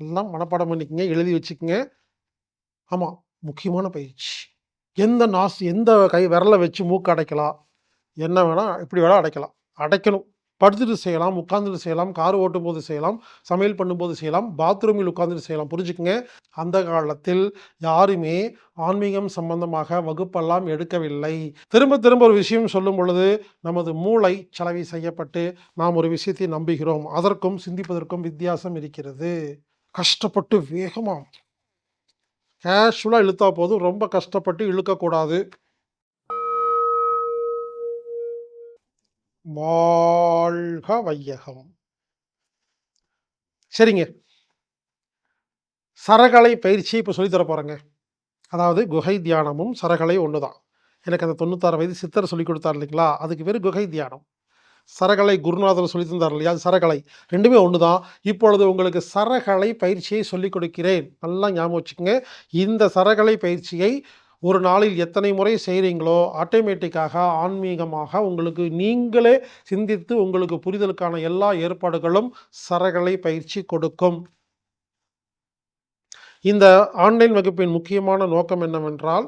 எல்லாம் மனப்பாடம் பண்ணிக்கங்க எழுதி வச்சுக்கோங்க. ஆமாம் முக்கியமான பயிற்சி. எந்த நாஸ் எந்த கை விரலை வச்சு மூக்கு அடைக்கலாம். என்ன வேணால் எப்படி வேணால் அடைக்கலாம். அடைக்கணும். படுத்துட்டு செய்யலாம் உட்காந்துட்டு செய்யலாம் கார் ஓட்டும் போது செய்யலாம் சமையல் பண்ணும்போது செய்யலாம் பாத்ரூமில் உட்காந்துட்டு செய்யலாம். புரிஞ்சுக்குங்க? அந்த காலத்தில் யாருமே ஆன்மீகம் சம்பந்தமாக வகுப்பெல்லாம் எடுக்கவில்லை. திரும்ப திரும்ப ஒரு விஷயம் சொல்லும் பொழுது நமது மூளை சலவை செய்யப்பட்டு நாம் ஒரு விஷயத்தை நம்புகிறோம். அதற்கும் சிந்திப்பதற்கும் வித்தியாசம் இருக்கிறது. கஷ்டப்பட்டு வேகமாக கேஷுவலாக இழுத்தா போதும். ரொம்ப கஷ்டப்பட்டு இழுக்கக்கூடாது. வாழ்க வையகம். சரிங்க. சரகலை பயிற்சி இப்போ சொல்லித்தர போகிறேங்க அதாவது குகை தியானமும் சரகலை ஒன்று தான் எனக்கு அந்த தொண்ணூத்தாறு வயது சித்தர் சொல்லி கொடுத்தார் இல்லைங்களா? அதுக்கு பேர் குகை தியானம். சரகலை குருநாதர் சொல்லி தந்தார் இல்லையா சரகலை. ரெண்டுமே ஒன்று தான் இப்பொழுது உங்களுக்கு சரகலை பயிற்சியை சொல்லிக் கொடுக்கிறேன். நல்லா ஞாபகம் வச்சுக்கோங்க. இந்த சரகலை பயிற்சியை ஒரு நாளில் எத்தனை முறை செய்கிறீங்களோ ஆட்டோமேட்டிக்காக ஆன்மீகமாக உங்களுக்கு நீங்களே சிந்தித்து உங்களுக்கு புரிதலுக்கான எல்லா ஏற்பாடுகளும் சரகலை பயிற்சி கொடுக்கும். இந்த ஆன்லைன் வகுப்பின் முக்கியமான நோக்கம் என்னவென்றால்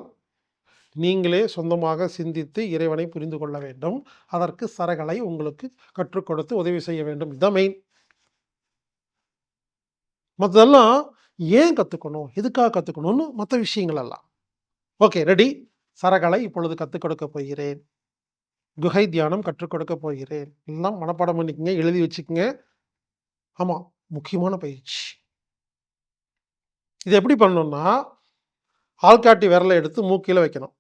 நீங்களே சொந்தமாக சிந்தித்து இறைவனை புரிந்து கொள்ள வேண்டும். அதற்கு சரகளை உங்களுக்கு கற்றுக் கொடுத்து உதவி செய்ய வேண்டும். இதுதான் மெயின் மற்றதெல்லாம் ஏன் கற்றுக்கணும் எதுக்காக கற்றுக்கணும்னு மற்ற விஷயங்கள் எல்லாம் ஓகே ரெடி சரகளை இப்பொழுது கற்றுக் கொடுக்க போகிறேன். குகை தியானம் கற்றுக் கொடுக்க போகிறேன். எல்லாம் மனப்பாடம் பண்ணிக்கங்க எழுதி வச்சுக்கோங்க. ஆமாம் முக்கியமான பயிற்சி. இது எப்படி பண்ணணும்னா ஆள்காட்டி விரலை எடுத்து மூக்கில் வைக்கணும்.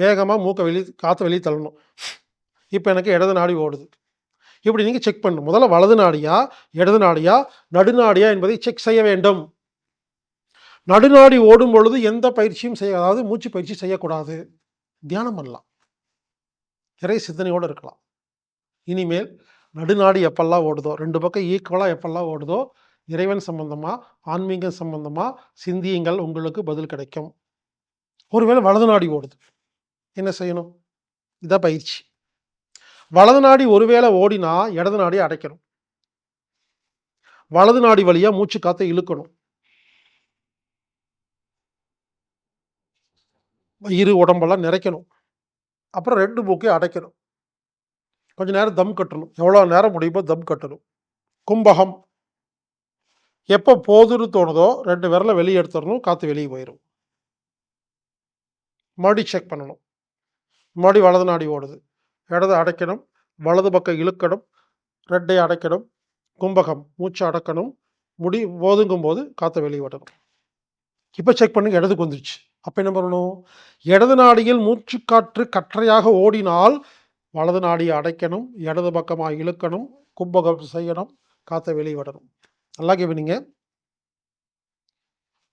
வேகமாக மூக்கை வெளியே காற்றை வெளியே தள்ளணும். இப்போ எனக்கு இடது நாடி ஓடுது. இப்படி நீங்கள் செக் பண்ணணும். முதல்ல வலது நாடியா இடது நாடியா நடுநாடியா என்பதை செக் செய்ய வேண்டும். நடுநாடி ஓடும் பொழுது எந்த பயிற்சியும் செய்ய அதாவது மூச்சு பயிற்சி செய்யக்கூடாது. தியானம் பண்ணலாம். நிறைய சிந்தனையோடு இருக்கலாம். இனிமேல் நடுநாடி எப்பெல்லாம் ஓடுதோ ரெண்டு பக்கம் ஈக்குவலாக எப்பெல்லாம் ஓடுதோ இறைவன் சம்பந்தமாக ஆன்மீகம் சம்பந்தமாக சிந்தியுங்கள் உங்களுக்கு பதில் கிடைக்கும். ஒருவேளை வலது நாடி ஓடுது. என்ன செய்யணும்? இதான் பயிற்சி. வலது நாடி ஒருவேளை ஓடினா இடது நாடி அடைக்கணும். வலது நாடி வழியாக மூச்சு காற்றை இழுக்கணும். வயிறு உடம்பெல்லாம் நிறைக்கணும். அப்புறம் ரெண்டு மூக்கையும் அடைக்கணும். கொஞ்ச நேரம் தம் கட்டணும். எவ்வளோ நேரம் முடியுமோ தம் கட்டணும். கும்பகம். எப்போ போதுன்னு தோணுதோ ரெண்டு விரலை வெளியே எடுத்துடணும். காற்று வெளியே போயிடும் மறுபடி செக் பண்ணணும். முன்னாடி வலது நாடி ஓடுது. இடது அடைக்கணும் வலது பக்கம் இழுக்கணும் ரெட்டை அடைக்கணும் கும்பகம் மூச்சு அடக்கணும் முடி ஒதுங்கும் போது காற்றை வெளியே விடணும். இப்போ செக் பண்ணுங்க இடதுக்கு வந்துருச்சு. அப்போ என்ன பண்ணணும்? இடது நாடியில் மூச்சுக்காற்று கற்றையாக ஓடினால் வலது நாடியை அடைக்கணும் இடது பக்கமாக இழுக்கணும் கும்பகம் செய்யணும் காற்றை வெளியே விடணும். நல்லா கேவீங்க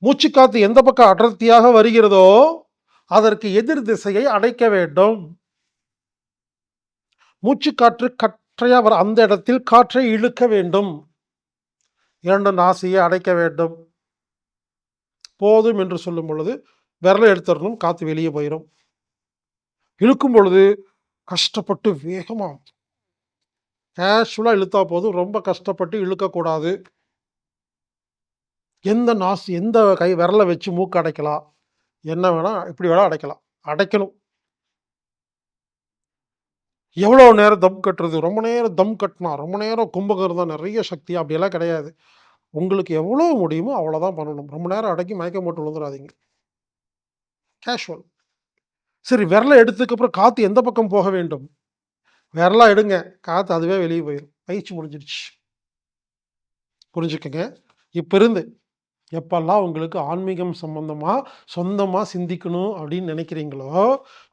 மூச்சுக்காற்று எந்த பக்கம் அடர்த்தியாக வருகிறதோ அதற்கு எதிர் திசையை அடைக்க வேண்டும். மூச்சுக்காற்று கற்றையாக வர அந்த இடத்தில் காற்றை இழுக்க வேண்டும். இரண்டு நாசியை அடைக்க வேண்டும். போதும் என்று சொல்லும் பொழுது விரலை எடுத்துடணும் காற்று வெளியே போயிடும் இழுக்கும் பொழுது கஷ்டப்பட்டு வேகமாக கேஷுவலாக இழுத்தா போதும் ரொம்ப கஷ்டப்பட்டு இழுக்கக்கூடாது. எந்த நாசு எந்த கை விரலை வச்சு மூக்கு அடைக்கலாம். என்ன வேணால் எப்படி வேணால் அடைக்கலாம். அடைக்கணும். எவ்வளோ நேரம் தம் கட்டுறது? ரொம்ப நேரம் தம் கட்டினா ரொம்ப நேரம் கும்பகம் தான் நிறைய சக்தி அப்படியெல்லாம் கிடையாது. உங்களுக்கு எவ்வளோ முடியுமோ அவ்வளோதான் பண்ணணும். ரொம்ப நேரம் அடக்கி மயக்கம் போட்டு விழுந்துடாதீங்க கேஷுவல் சரி விரலை எடுத்ததுக்கப்புறம் காற்று எந்த பக்கம் போக வேண்டும்? விரலாக எடுங்க. காற்று அதுவே வெளியே போயிடும் பயிற்சி முடிஞ்சிடுச்சு. புரிஞ்சுக்கங்க? இப்போ இருந்து எப்பெல்லாம் உங்களுக்கு ஆன்மீகம் சம்பந்தமாக சொந்தமாக சிந்திக்கணும் அப்படின்னு நினைக்கிறீங்களோ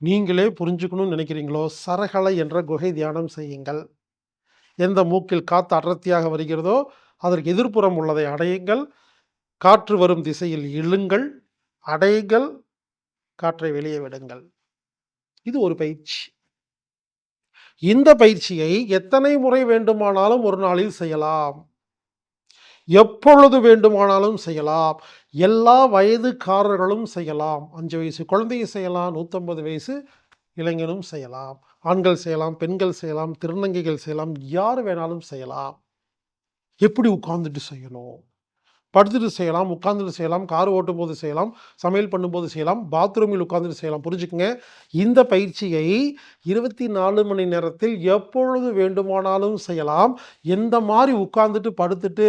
நீங்களே புரிஞ்சுக்கணும்னு நினைக்கிறீங்களோ சரகலை என்ற குகை தியானம் செய்யுங்கள். எந்த மூக்கில் காற்று அடர்த்தியாக வருகிறதோ அதற்கு எதிர்ப்புறம் உள்ளதை அடையுங்கள். காற்று வரும் திசையில் இழுங்கள். அடையுங்கள். காற்றை வெளியே விடுங்கள். இது ஒரு பயிற்சி. இந்த பயிற்சியை எத்தனை முறை வேண்டுமானாலும் ஒரு நாளில் செய்யலாம். எப்பொழுது வேண்டுமானாலும் செய்யலாம். எல்லா வயதுக்காரர்களும் செய்யலாம். அஞ்சு வயசு குழந்தையும் செய்யலாம். நூற்றம்பது வயசு இளைஞனும் செய்யலாம். ஆண்கள் செய்யலாம் பெண்கள் செய்யலாம் திருநங்கைகள் செய்யலாம் யார் வேணாலும் செய்யலாம். எப்படி உட்கார்ந்துட்டு செய்யணும்? படுத்துட்டு செய்யலாம் உட்காந்துட்டு செய்யலாம் கார் ஓட்டும் போது செய்யலாம் சமையல் பண்ணும்போது செய்யலாம் பாத்ரூமில் உட்காந்துட்டு செய்யலாம். புரிஞ்சுக்குங்க? இந்த பயிற்சியை இருபத்தி நாலு மணி நேரத்தில் எப்பொழுது வேண்டுமானாலும் செய்யலாம். எந்த மாதிரி உட்காந்துட்டு படுத்துட்டு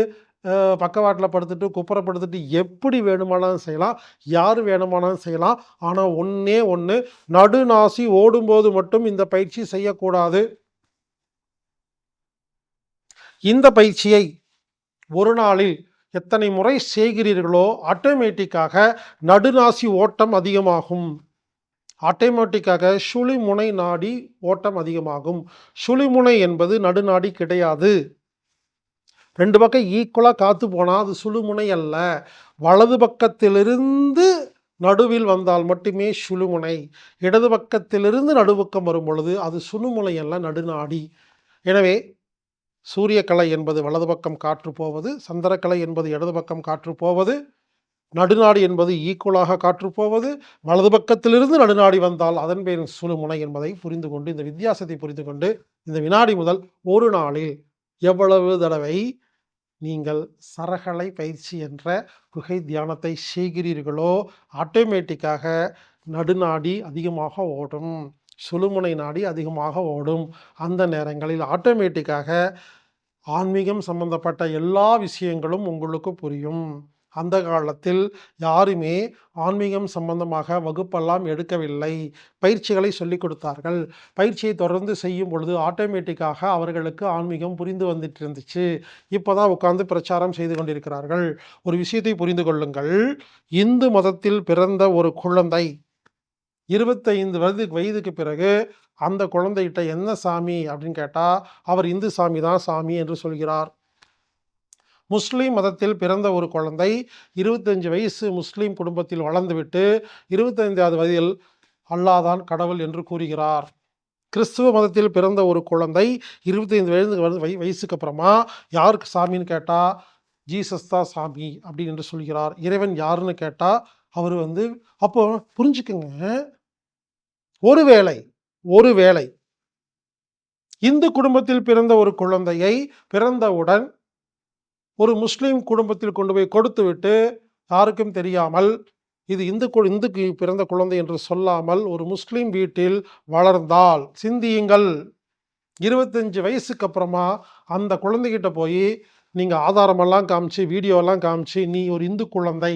பக்கவாட்டில் படுத்துட்டு குப்புற படுத்துட்டு எப்படி வேணுமானாலும் செய்யலாம். யார் வேணுமானாலும் செய்யலாம். ஆனால் ஒன்றே ஒன்று நடுநாசி ஓடும்போது மட்டும் இந்த பயிற்சி செய்யக்கூடாது. இந்த பயிற்சியை ஒரு நாளில் எத்தனை முறை செய்கிறீர்களோ ஆட்டோமேட்டிக்காக நடுநாசி ஓட்டம் அதிகமாகும். ஆட்டோமேட்டிக்காக சுழிமுனை நாடி ஓட்டம் அதிகமாகும். சுழிமுனை என்பது நடுநாடி கிடையாது. ரெண்டு பக்கம் ஈக்குவலாக காத்து போனால் அது சுழுமுனை அல்ல. வலது பக்கத்திலிருந்து நடுவில் வந்தால் மட்டுமே சுழுமுனை. இடது பக்கத்திலிருந்து நடுபக்கம் வரும் பொழுது அது சுழுமுனை அல்ல நடுநாடி. எனவே சூரியக்கலை என்பது வலது பக்கம் காற்று போவது சந்திரக்கலை என்பது இடது பக்கம் காற்று போவது நடுநாடி என்பது ஈக்குவலாக காற்று போவது வலது பக்கத்திலிருந்து நடுநாடி வந்தால் அதன் பேர் சுழுமுனை என்பதை புரிந்து கொண்டு இந்த வித்தியாசத்தை புரிந்து கொண்டு இந்த வினாடி முதல் ஒரு நாளில் எவ்வளவு தடவை நீங்கள் சரகலை பயிற்சி என்ற குகை தியானத்தை செய்கிறீர்களோ ஆட்டோமேட்டிக்காக நடுநாடி அதிகமாக ஓடும் சுழுமுனை நாடி அதிகமாக ஓடும். அந்த நேரங்களில் ஆட்டோமேட்டிக்காக ஆன்மீகம் சம்பந்தப்பட்ட எல்லா விஷயங்களும் உங்களுக்கு புரியும். அந்த காலத்தில் யாருமே ஆன்மீகம் சம்பந்தமாக வகுப்பெல்லாம் எடுக்கவில்லை. பயிற்சிகளை சொல்லிக் கொடுத்தார்கள். பயிற்சியை தொடர்ந்து செய்யும் பொழுது ஆட்டோமேட்டிக்காக அவர்களுக்கு ஆன்மீகம் புரிந்து வந்துட்டு இருந்துச்சு இப்போ தான் உட்காந்து பிரச்சாரம் செய்து கொண்டிருக்கிறார்கள். ஒரு விஷயத்தை புரிந்து கொள்ளுங்கள். இந்து மதத்தில் பிறந்த ஒரு குழந்தை. இருபத்தைந்து வயது வயதுக்கு பிறகு அந்த குழந்தைகிட்ட என்ன சாமி அப்படின்னு கேட்டால் அவர் இந்து சாமி தான் சாமி என்று சொல்கிறார். முஸ்லீம் மதத்தில் பிறந்த ஒரு குழந்தை இருபத்தஞ்சு வயசு முஸ்லீம் குடும்பத்தில் வளர்ந்துவிட்டு இருபத்தைந்தாவது வயதில் அல்லாதான் கடவுள் என்று கூறுகிறார். கிறிஸ்துவ மதத்தில் பிறந்த ஒரு குழந்தை இருபத்தைந்து வயது வயசுக்கு அப்புறமா யாருக்கு சாமின்னு கேட்டால் ஜீசஸ் தான் சாமி அப்படின்னு என்று சொல்கிறார். இறைவன் யாருன்னு கேட்டால் அவர் வந்து அப்போ புரிஞ்சுக்குங்க. ஒருவேளை ஒருவேளை இந்து குடும்பத்தில் பிறந்த ஒரு குழந்தையை பிறந்தவுடன் ஒரு முஸ்லீம் குடும்பத்தில் கொண்டு போய் கொடுத்துவிட்டு யாருக்கும் தெரியாமல் இது இந்து இந்துக்கு பிறந்த குழந்தை என்று சொல்லாமல் ஒரு முஸ்லீம் வீட்டில் வளர்ந்தால் சிந்தியுங்கள். இருபத்தஞ்சு வயசுக்கு அப்புறமா அந்த குழந்தைகிட்ட போய் நீங்கள் ஆதாரமெல்லாம் காமிச்சு வீடியோலாம் காமிச்சு நீ ஒரு இந்து குழந்தை.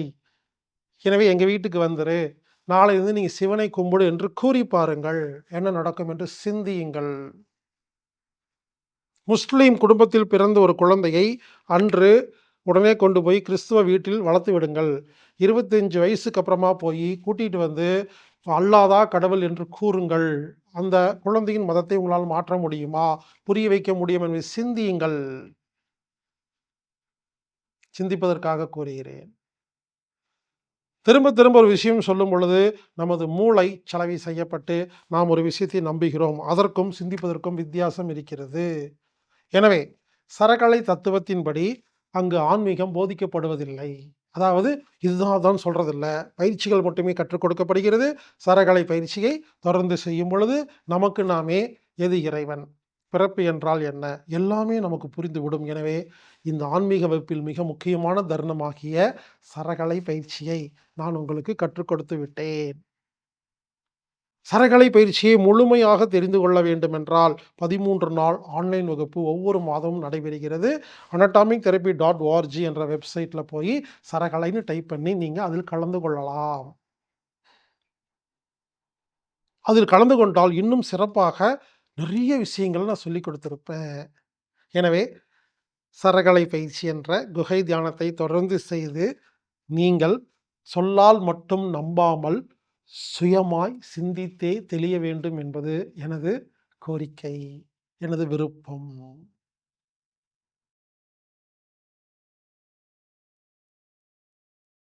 எனவே எங்கள் வீட்டுக்கு வந்துரு. நாளை நீங்கள் சிவனை கும்பிடு என்று கூறி பாருங்கள். என்ன நடக்கும் என்று சிந்தியுங்கள். முஸ்லீம் குடும்பத்தில் பிறந்த ஒரு குழந்தையை அன்று உடனே கொண்டு போய் கிறிஸ்துவ வீட்டில் வளர்த்து விடுங்கள். இருபத்தஞ்சு வயசுக்கு அப்புறமா போய் கூட்டிகிட்டு வந்து அல்லாதா கடவுள் என்று கூறுங்கள். அந்த குழந்தையின் மதத்தை உங்களால் மாற்ற முடியுமா? புரிய வைக்க முடியும் என்பதை சிந்தியுங்கள். சிந்திப்பதற்காக கூறுகிறேன். திரும்ப திரும்ப ஒரு விஷயம் சொல்லும் பொழுது நமது மூளை சலவை செய்யப்பட்டு நாம் ஒரு விஷயத்தை நம்புகிறோம். அதற்கும் சிந்திப்பதற்கும் வித்தியாசம் இருக்கிறது. எனவே சரகலை தத்துவத்தின்படி அங்கு ஆன்மீகம் போதிக்கப்படுவதில்லை. அதாவது இதுதான் தான் சொல்றதில்ல. பயிற்சிகள் மட்டுமே கற்றுக் கொடுக்கப்படுகிறது. சரகலை பயிற்சியை தொடர்ந்து செய்யும் பொழுது நமக்கு நாமே எது இறைவன்? பிறப்பு என்றால் என்ன? எல்லாமே நமக்கு புரிந்துவிடும். எனவே இந்த ஆன்மீக வகுப்பில் மிக முக்கியமான தருணமாகிய சரகலை பயிற்சியை நான் உங்களுக்கு கற்றுக் கொடுத்து விட்டேன். சரகலை பயிற்சியை முழுமையாக தெரிந்து கொள்ள வேண்டுமென்றால் பதிமூன்று நாள் ஆன்லைன் வகுப்பு ஒவ்வொரு மாதமும் நடைபெறுகிறது. அனட்டாமிக் தெரப்பி டாட் ஓஆர்ஜி என்ற வெப்சைட்டில் போய் சரகலைன்னு டைப் பண்ணி நீங்கள் அதில் கலந்து கொள்ளலாம். அதில் கலந்து கொண்டால் இன்னும் சிறப்பாக நிறைய விஷயங்கள் நான் சொல்லி கொடுத்துருப்பேன். எனவே சரகலை பயிற்சி என்ற குகை தியானத்தை தொடர்ந்து செய்து நீங்கள் சொல்லால் மட்டும் நம்பாமல் சுயமாய் சிந்தித்தே தெளிய வேண்டும் என்பது எனது கோரிக்கை எனது விருப்பம்.